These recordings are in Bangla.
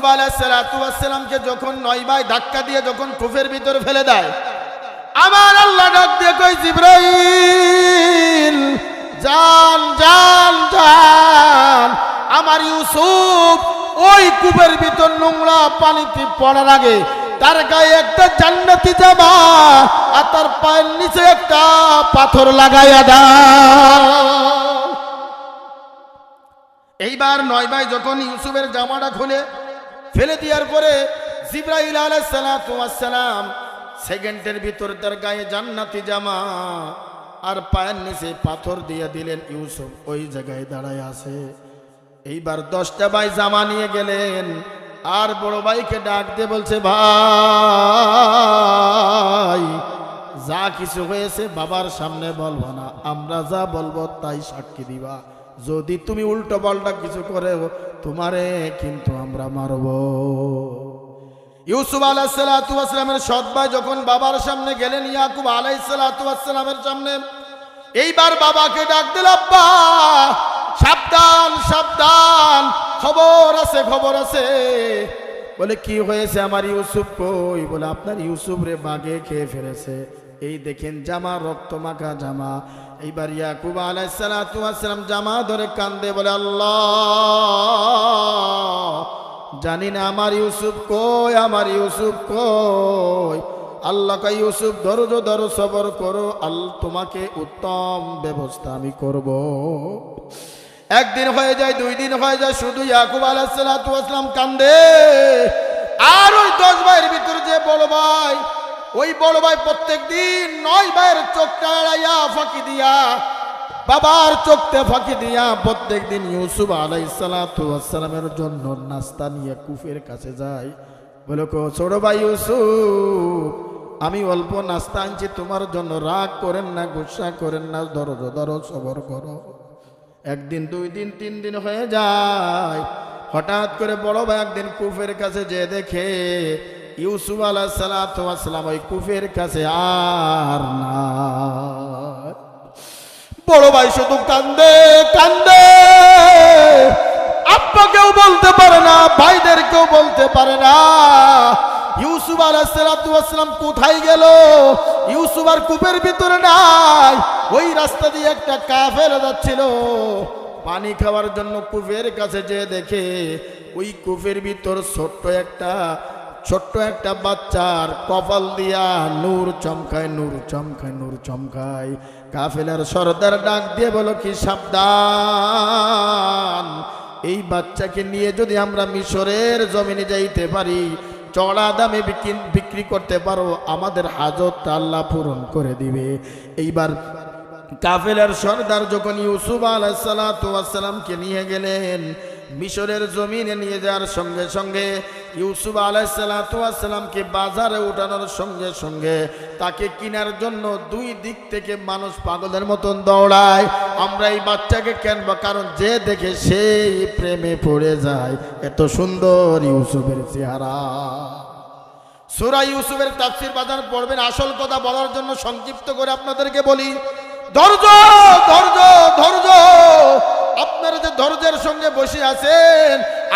ইউসুফ আলাইসালামকে যখন নয় ভাই ধাক্কা দিয়ে যখন কুফের ভিতর ফেলে দেয়, আমার আল্লাহ ডাক দিয়ে কই জিব্রাইল, জান জান জান, আমার ইউসুফ ওই কূপের ভিতর নোংরা পানিতে পড়ার আগে তার গায়ে একটা জান্নাতি জামা আর তার পায়ের নিচে একটা পাথর লাগাইয়া দাও। এইবার নয় ভাই যখন ইউসুফের জামাটা খুলে ফেলে দেওয়ার পরে জিব্রাইল আলাইসালাম সেকেন্ডের ভিতর তার গায়ে জান্নাতি জামা আর পায়ের নিচে পাথর দিয়ে দিলেন ইউসুফ, ওই জায়গায় দাঁড়ায় আছে। এইবার দশটা ভাই জামা নিয়ে গেলেন, আর বড় ভাইকে ডাক দিয়ে বলছে, ভাই, যা কিছু হয়েছে বাবার সামনে বলব না, আমরা যা বলব তাই সাক্ষী দিবা। যদি তুমি উল্টো পাল্টা কিছু করে, তোমারে কিন্তু আমরা মারব। ইউসুফ আলাহিসাল্লামের সৎ ভাই যখন বাবার সামনে গেলেন, ইয়াকুব আলাইসাল্লামের সামনে, এইবার বাবাকে ডাক দিল সাবধান সাবধান, খবর আছে খবর আছে। বলে, কি হয়েছে আমার ইউসুফ কই? বলে, আপনার ইউসুফ রে বাগে খেয়ে ফেলেছে। এই দেখেন, জামা, রক্ত মাখা জামা এইবার ইয়াকুব আলাইসালাম জামা ধরে কান্দে বলে, আল্লাহ, জানি না আমার ইউসুফ কই, আমার ইউসুফ কই? আল্লাহ কই ইউসুফ ধরো ধরো, সবর করো আল্লাহ তোমাকে উত্তম ব্যবস্থা আমি করব। একদিন হয়ে যায়, দুই দিন হয়ে যায়, শুধু ইয়াকুব আলাহিসাল্লাম কান্দে। আর ওই দশ ভাইয়ের ভিতরে যে বড় ভাই ওই বড় ভাই প্রত্যেক দিন নয় ভাইয়ের চোখটা এড়াইয়া ফাঁকি দিয়া, বাবার চোখতে ফাঁকি দিয়া প্রত্যেক দিন ইউসুফ আলাইসালামের জন্য নাস্তা নিয়ে কুফের কাছে যায়। বলে, কো ছোট ভাই ইউসুফ, আমি অল্প নাস্তা আনছি, তোমার জন্য রাগ করেন না, গুসা করেন না ধরো ধরো সবর করো। একদিন, দুই দিন, তিন দিন হয়ে যায়। হঠাৎ করে বড় ভাই একদিন কুফের কাছে যে দেখে ইউসুফ আলাহ সালাম ওই কুফের কাছে আর না বড় ভাই শুধু কান্দে কান্দে। আব্বাকেও বলতে পারে না ভাইদেরকেও বলতে পারে না। ইউসুফ আলাহাম কোথায় গেল? ইউসুফ আর কূপের ভিতরে নাই। ওই রাস্তা দিয়ে একটা কাফের যাচ্ছিল। পানি খাওয়ার জন্য কূপের কাছে যে দেখে ওই কূপের ভিতর ছোট্ট একটা ছোট্ট একটা বাচ্চার কপাল দিয়া নূর চমকায় নূর চমকায় নূর চমকায়। কাফেলার সর্দার ডাক দিয়ে বলো, কি সাবধান? এই বাচ্চাকে নিয়ে যদি আমরা মিশরের জমিনে যাইতে পারি, চড়া দামে বিক্রি- করতে পারো, আমাদের হাজত আল্লাহ পূরণ করে দিবে। এইবার কাফেলার সর্দার যখন ইউসুফ আলাইসালামকে নিয়ে গেলেন, মিশরের জমিনে নিয়ে যাওয়ার সঙ্গে সঙ্গে ইউসুফ আলাইসালামকে বাজারে উঠানোর সঙ্গে সঙ্গে তাকে কেনার জন্য দুই দিক থেকে মানুষ পাগলের মতন দৌড়ায়। আমরা এই বাচ্চাকে কেনবো? কারণ যে দেখে সেই প্রেমে পড়ে যায়। এত সুন্দর ইউসুফের চেহারা। সুরা ইউসুফের তাফসির বাজার পড়বেন। আসল কথা বলার জন্য সংক্ষিপ্ত করে আপনাদেরকে বলি, ধৈর্য ধৈর্য ধৈর্য। আপনারা যে ধৈর্যের সঙ্গে বসে আছেন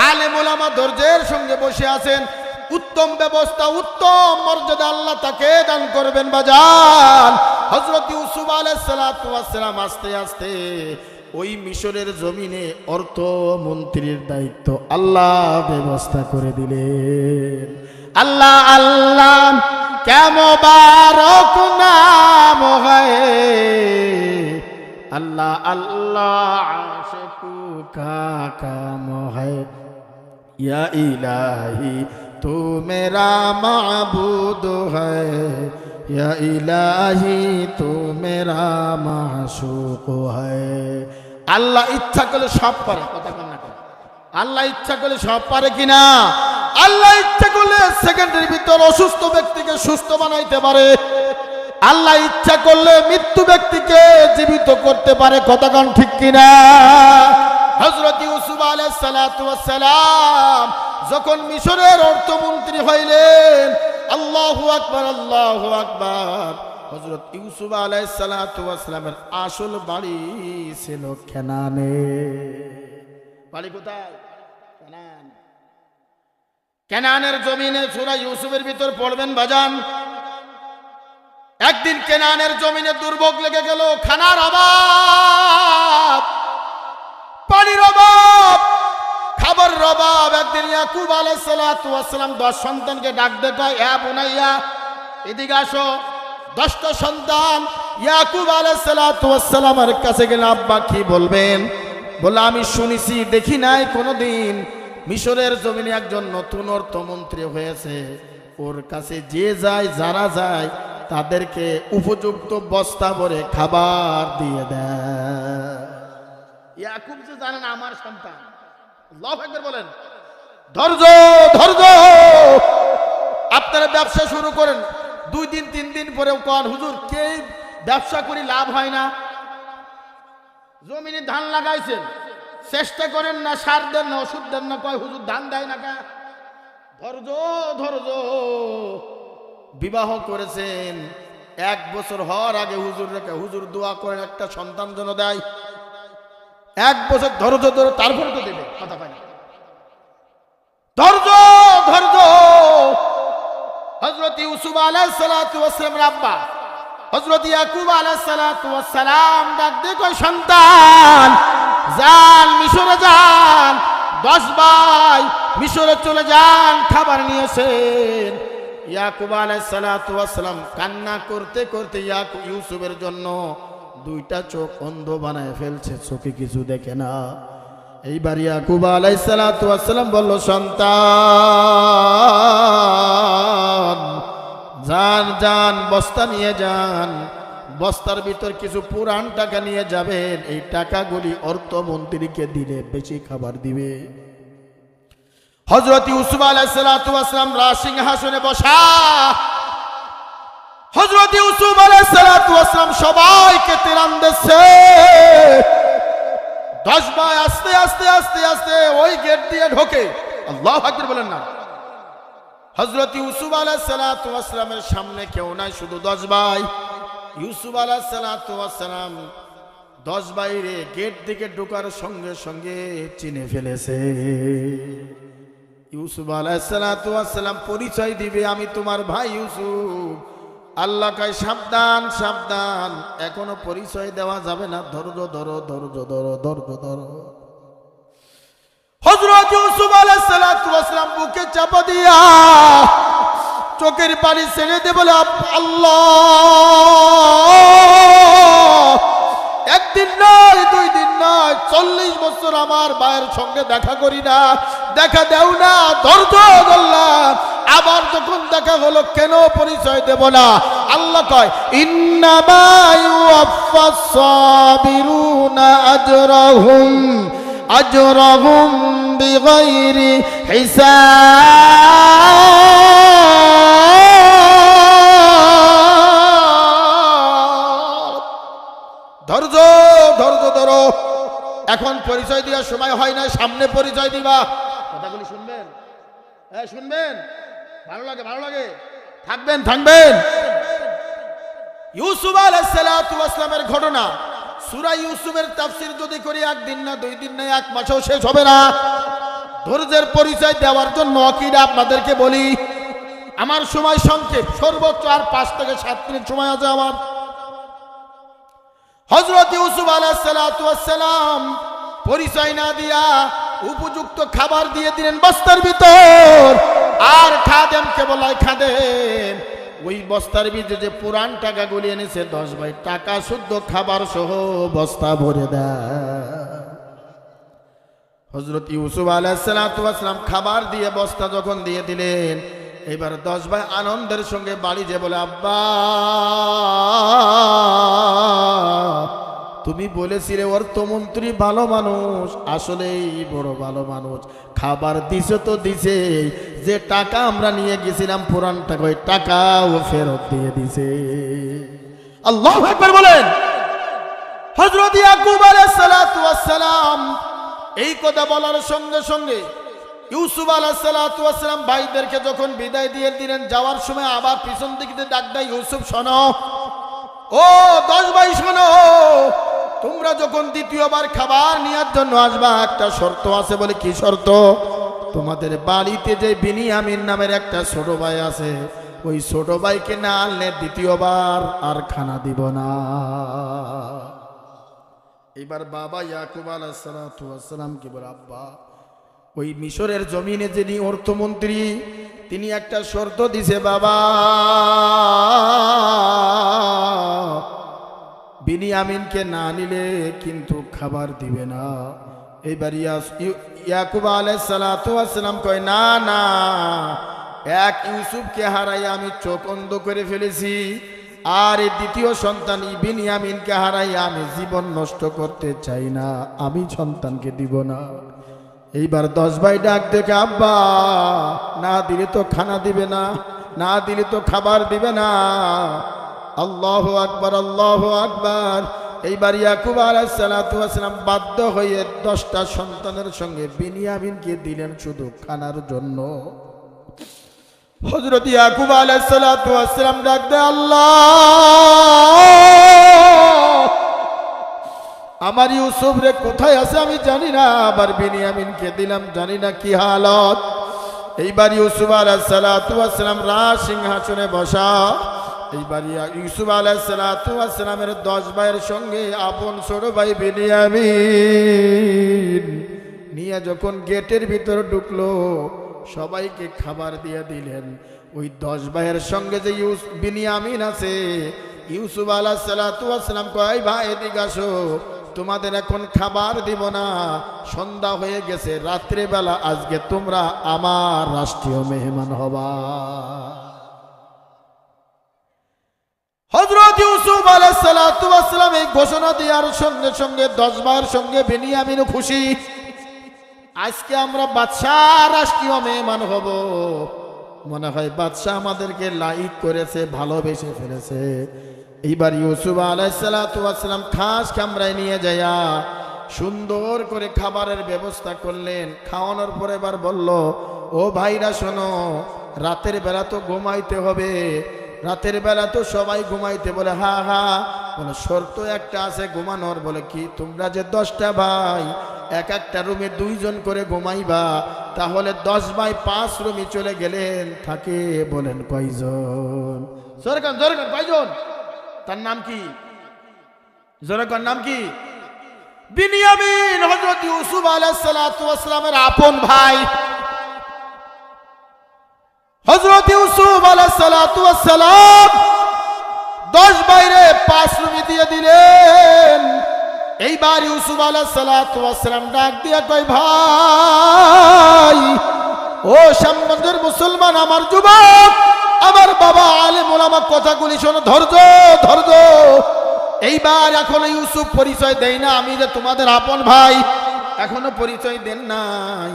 আলে মোলামা ধৈর্যের সঙ্গে বসে আছেন, উত্তম ব্যবস্থা, উত্তম মর্যাদা আল্লাহ তাকে দান করবেন বাজান হজরত ইউসুফ আলাইসালাম আস্তে আস্তে ওই মিশরের জমিনে অর্থমন্ত্রীর দায়িত্ব আল্লাহ ব্যবস্থা করে দিলেন। আল্লাহ আল্লাহ কেমবারক নাম হয়। আল্লাহ আল্লাহ, আশকু কাম হে ইয়া ইলাহি তু মেরা মাবুদ হে ইয়া ইলাহি তু মেরা মাসুক হে আল্লাহ ইচ্ছা করলে সব পারে, কথা কন্যা করে আল্লাহ ইচ্ছা করলে সব পারে কিনা আল্লাহ ইচ্ছা করলে সেকেন্ডের ভিতর অসুস্থ ব্যক্তিকে সুস্থ বানাইতে পারে। আল্লাহ ইচ্ছা করলে মৃত্যু ব্যক্তিকে জীবিত করতে পারে কতক্ষণ ঠিক কিনা? হজরত ইউসুফ আলাইসালাম যখন মিশরের অর্থমন্ত্রী হইলেন, আল্লাহ আকবার আল্লাহ আকবার হজরত ইউসুফ আলাইসালামের আসল বাড়ি ছিল খেনানে বাড়ি কোথায়? কেনান। কেনানের জমিনে সুরা ইউসুফের ভিতর পড়বেন, বাজান। একদিন কেনানের জমিনে দুর্ভোগ লেগে গেল, খানার অভাব, পানির অভাব খাবার অভাব। একদিন ইয়াকুব আলাইসালাম দশ সন্তানকে ডাক দেখায় হ্যাঁ বোনাইয়া এদিকে আসো। দশটা সন্তান ইয়াকুব আলাইসালামের কাছে গেলে, আব্বা, কি বলবেন? বলে, আমি শুনেছি, দেখি নাই কোনোদিন মিশরের জমিনে একজন নতুন অর্থমন্ত্রী হয়েছে। ওর কাছে যে যায়, যারা যায়, তাদেরকে উপযুক্ত বস্তা ভরে খাবার দিয়ে দেয়। যে জানেন আমার সন্তান বলেন, ধৈর্য ধৈর্য! আপনারা ব্যবসা শুরু করেন, দুই দিন, তিন দিন পরেও কন, হুজুর কে ব্যবসা করি, লাভ হয় না? জমিনে ধান লাগাইছেন, চেষ্টা করেন না, সার দেন না, ওষুধ দেন না, কয়, হুজুর, ধান দেয় না কা? ধৈর্য ধৈর্য। বিবাহ করেছেন। এক বছর হওয়ার আগে হুজুর রেখে হুজুর দোয়া করেন, একটা সন্তান যেন দেয়। এক বছর ধৈর্য ধরে তারপরে তো দেবে, কথা পায় না। ধৈর্য ধৈর্য। হজরত ইউসুফ আলাহ সালাম রাব্বা হজরত ইয়াকুব আলাহ সালাম ডাক দেখো সন্তান যান মিশরে যান, দশ ভাই মিশরে চলে যান, খাবার নিয়েছেন। ইয়াকুব আলাহ সালাম কান্না করতে করতে ইয়াকুব ইউসুফের জন্য দুইটা চোখ অন্ধ বানায় ফেলছে, চোখে কিছু দেখে না। এইবার ইয়াকুব আলাই সালাম বলল, সন্তান, যান যান, বস্তা নিয়ে যান। বস্তার ভিতর কিছু পুরান টাকা নিয়ে যাবেন। এই টাকাগুলি অর্থমন্ত্রীকে দিলে বেশি খাবার দিবে। হজরত ইউসুফ আলাইসালাম রাজসিংহাসনে বসা। হজরত ইউসুফ আলাইসালাম সবাইকে তিরান দিচ্ছে। দশ ভাই আস্তে আস্তে আস্তে আস্তে ওই গেট দিয়ে ঢোকে। আল্লাহ হাকির বলেন না। হজরত ইউসুফ আলাহিসাল্লামের সামনে কেউ নাই, শুধু দশ ভাই। ইউসুফ আলাহিসাল্লাম দশ বাইরে গেট দিকে ঢোকার সঙ্গে সঙ্গে চিনে ফেলেছে। ইউসুফ আলাহিসাল্লাম পরিচয় দিবে, আমি তোমার ভাই ইউসুফ। আল্লাহ কয়, সাবধান সাবধান, এখনও পরিচয় দেওয়া যাবে না। ধৈর্য ধরো ধৈর্য ধরো ধৈর্য ধরো। হজরত ইউসুফ আলাইসালাম বুকে চাপা দিয়া চোখের পানি ছেড়ে দে বলে, আল্লাহ! একদিন নয়, দুই দিন নয়, চল্লিশ বছর আমার মায়ের সঙ্গে দেখা করি না, দেখা দেও না, ধৈর্য ধরলাম আবার যখন দেখা হলো, কেন পরিচয় দেব না? আল্লাহ কয় আজরাহুম বিগাইরি হিসাব। ধৈর্য ধরো। এখন পরিচয় দেওয়ার সময় হয় না সামনে পরিচয় দিবা। কথাগুলি শুনবেন? হ্যাঁ শুনবেন? ভালো লাগে ভালো লাগে। থাকবেন থাকবেন। ইউসুফ আলাইসালামের ঘটনা। সুরা ইউসুফের তাফসির যদি করি, একদিন না দুই দিন না এক মাসেও শেষ হবে না। ধৈর্যের পরিচয় দেওয়ার জন্য অকিরা আপনাদেরকে বলি। আমার সময় সংক্ষেপ। সর্বোচ্চ আর পাঁচ থেকে সাত মিনিট সময় আছে আমার। হজরত ইউসুফ আলাহাম পরিচয় না দিয়া উপযুক্ত খাবার দিয়ে দিলেন বস্তার ভিতর। আর খাদেম কে বলায় খাদেম, ওই বস্তার ভিতরে যে পুরান টাকা গুলি এনেছে, দশ ভাই টাকা শুদ্ধ খাবার সহ বস্তা ভরে দেয় হজরত ইউসুফ আলাহিসাম খাবার দিয়ে বস্তা যখন দিয়ে দিলেন, এবার দশ ভাই আনন্দের সঙ্গে বাড়ি যে বলে, আব্বা তুমি বলেছিলে অর্থমন্ত্রী ভালো মানুষ। আসলেই বড় ভালো মানুষ। খাবার দিছে তো দিছে। যে টাকা আমরা নিয়ে গেছিলাম পুরান টাকা ওই টাকাও ফেরত দিয়ে দিছে। আল্লাহ একবার বলেন। এই কথা বলার সঙ্গে সঙ্গে ইউসুফ আলাহাম ভাইদেরকে যখন বিদায় দিয়ে দিলেন, যাওয়ার সময় আবার পিছন দিকে ডাক দেয়, ইউসুফ, শোনো। ও, দশ ভাই, শোনো। তোমরা যখন দ্বিতীয়বার খাবার নেওয়ার জন্য আসবা, একটা শর্ত আছে বলে কি শর্ত? তোমাদের বাড়িতে যে বিনিয়ামিন নামের একটা ছোট ভাই আছে, ওই ছোট ভাইকে না আনলে দ্বিতীয়বার আর খানা দিব না। এবার বাবা ইয়াকুব আলাহাম কি বলে, আব্বা, ওই মিশরের জমিনে যিনি অর্থমন্ত্রী, তিনি একটা শর্ত দিছে বাবা। বিনিয়ামিনকে না নিলে কিন্তু খাবার দিবে না। এইবার ইয়াস- ইয়াকুব আলাইসালাম কয়, না না, এক ইউসুফকে হারাই আমি চোখ অন্ধ করে ফেলেছি। আর এই দ্বিতীয় সন্তান বিনিয়ামিনকে হারাই আমি জীবন নষ্ট করতে চাই না, আমি সন্তানকে দিব না। এইবার দশ ভাই ডাক দেখে, আব্বা, না দিলে তো খানা দিবে না না দিলে তো খাবার দিবে না। আল্লাহ আকবার আল্লাহ আকবার। এইবার ইয়াকুব আলাইসালাম বাধ্য হয়ে দশটা সন্তানের সঙ্গে বিনিয়ামিনকে দিলেন শুধু খানার জন্য। হজরত ইয়াকুব আলাইসালাম ডাক দে আল্লাহ! আমার ইউসুফ রে কোথায় আছে আমি জানি না, আবার বিনিয়ামিনকে দিলাম, জানি না কি হালত। এইবার ইউসুফ আলাহাম রাজ সিংহাসনে বসা। এইবার ইউসুফ আলাহামের দশ ভাইয়ের সঙ্গে আপন ছোট ভাই বিনিয়ামিন নিয়ে যখন গেটের ভিতর ঢুকলো, সবাইকে খাবার দিয়ে দিলেন। ওই দশ ভাইয়ের সঙ্গে যে ইউস, বিনিয়ামিন আছে, ইউসুফ আলাহ সালাতাম কয়, ভাই, এদিকে আসো। তোমাদের এখন খাবার দিব না। সন্ধ্যা হয়ে গেছে, রাত্রেবেলা আজকে তোমরা আমার রাষ্ট্রীয় মেহমান হবা। হজরত ইউসুফ আলাইসালাম এই ঘোষণা দেওয়ার সঙ্গে সঙ্গে, দশ ভাইয়ের সঙ্গে বেনিয়ামিনও খুশি। আজকে আমরা বাদশাহ রাষ্ট্রীয় মেহমান হব। মনে হয় বাদশাহ আমাদেরকে লাইক করেছে, ভালোবেসে ফেলেছে। এইবার ইউসুফ আলাইসালাম খাস কামরায় নিয়ে যায়া সুন্দর করে খাবারের ব্যবস্থা করলেন। খাওয়ানোর পরে এবার বলল, ও ভাইরা শোনো, রাতের বেলা তো ঘুমাইতে হবে। রাতের বেলা তো সবাই ঘুমাইতে বলে, হা হা। বলে, শর্ত একটা আছে ঘুমানোর। বলে, কি? তোমরা যে দশটা ভাই, এক একটা রুমে দুইজন করে ঘুমাইবা, তাহলে দশ বাই পাঁচ রুমে চলে গেলেন থাকে বলেন কয়জন? সরকার জরকার কয়জন? তার নাম কি? জরকার নাম কি? বিনিয়ামিন হজরত ইউসুফ আলাইহিস সালাতু ওয়াস সালামের আপন ভাই। হজরত ইউসুফ আলাইসালাম দশ বাইরে পাঁচ রুমি দিয়ে দিলেন। এইবার ইউসুফ আলাইসালাম ডাক দিয়ে কয়, ভাই, ও শ্যামগঞ্জের মুসলমান, আমার যুবক, আমার বাবা আলেম ওলামার কথাগুলি শোনো, ধৈর্য ধৈর্য। এইবার এখনও ইউসুফ পরিচয় দেয় না আমি যে তোমাদের আপন ভাই। এখনও পরিচয় দেন নাই।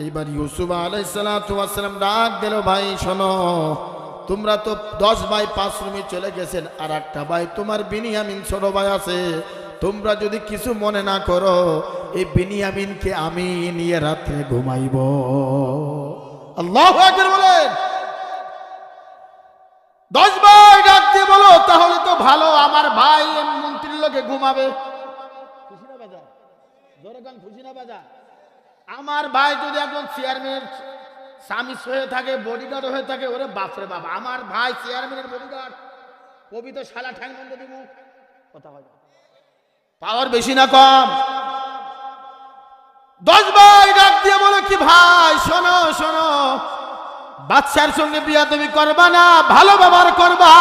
এইবার ইউসুফ আলাইসালাম ডাক দিল, ভাই, শোনো, তোমরা তো দশ ভাই পাঁচ রুমে চলে গেছেন আর একটা ভাই তোমার বিনিয়ামিন, ছোট ভাই আছে। তোমরা যদি কিছু মনে না করো, এই বিনিয়ামিনকে আমি নিয়ে রাত্রে ঘুমাইব। আল্লাহ বলেন। দশ ভাই ডাক দিয়ে বলো, তাহলে তো ভালো, আমার ভাই মন্ত্রীর লোকে ঘুমাবে। খুশি না বাজা জোরে গান খুশি না বাজা আমার ভাই যদি একজন চেয়ারম্যান স্বামী হয়ে থাকে বডিগার্ড হয়ে থাকে, ওরে বাপরে বাপ, আমার ভাই চেয়ারম্যানের বডিগার্ড কবি তো শালা ঠ্যাং বন্ধ দিব কথা হয় পাওয়ার বেশি না কম। দশ ভাই ডাক দিয়ে বলো কি ভাই, শোনো শোনো বাচ্চার সঙ্গে বিয়া তুমি করবা না, ভালো ব্যবহার করবা।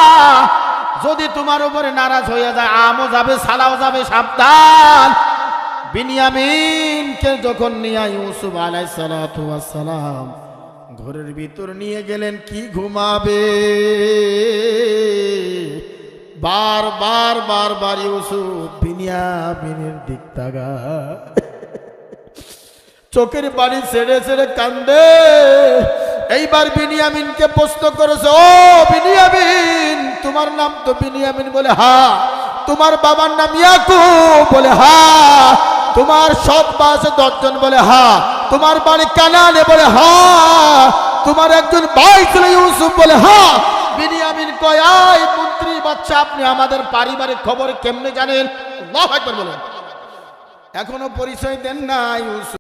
যদি তোমার উপরে নারাজ হয়ে যায়, আমও যাবে সালাও যাবে, সাবধান। বিনিয়ামিনকে যখন নিয়ে ইউসুফ আলাই সালাম, ঘরের ভিতর নিয়ে গেলেন, কি ঘুমাবে? বার বার বার বার ইউসুফ বিনিয়ামিনের দিক তাগা চোখের বাড়ি ছেড়ে ছেড়ে কান্দে। এইবার বিনিয়ামিনকে প্রশ্ন করেছে, ও বিনিয়ামিন, তোমার নাম তো বিনিয়ামিন বলে, হা। তোমার বাবার নাম ইয়াকুব বলে, হা। তোমার সৎ পাশে দশজন বলে, হা। তোমার বাড়ি কানানে বলে, হা। তোমার একজন ভাই ছিল ইউসুফ বলে, হা। বিনিয়ামিন কয়, আয় মন্ত্রী বাচ্চা, আপনি আমাদের পারিবারিক খবর কেমনে জানেন? বলেন। এখনও পরিচয় দেন না ইউসুফ।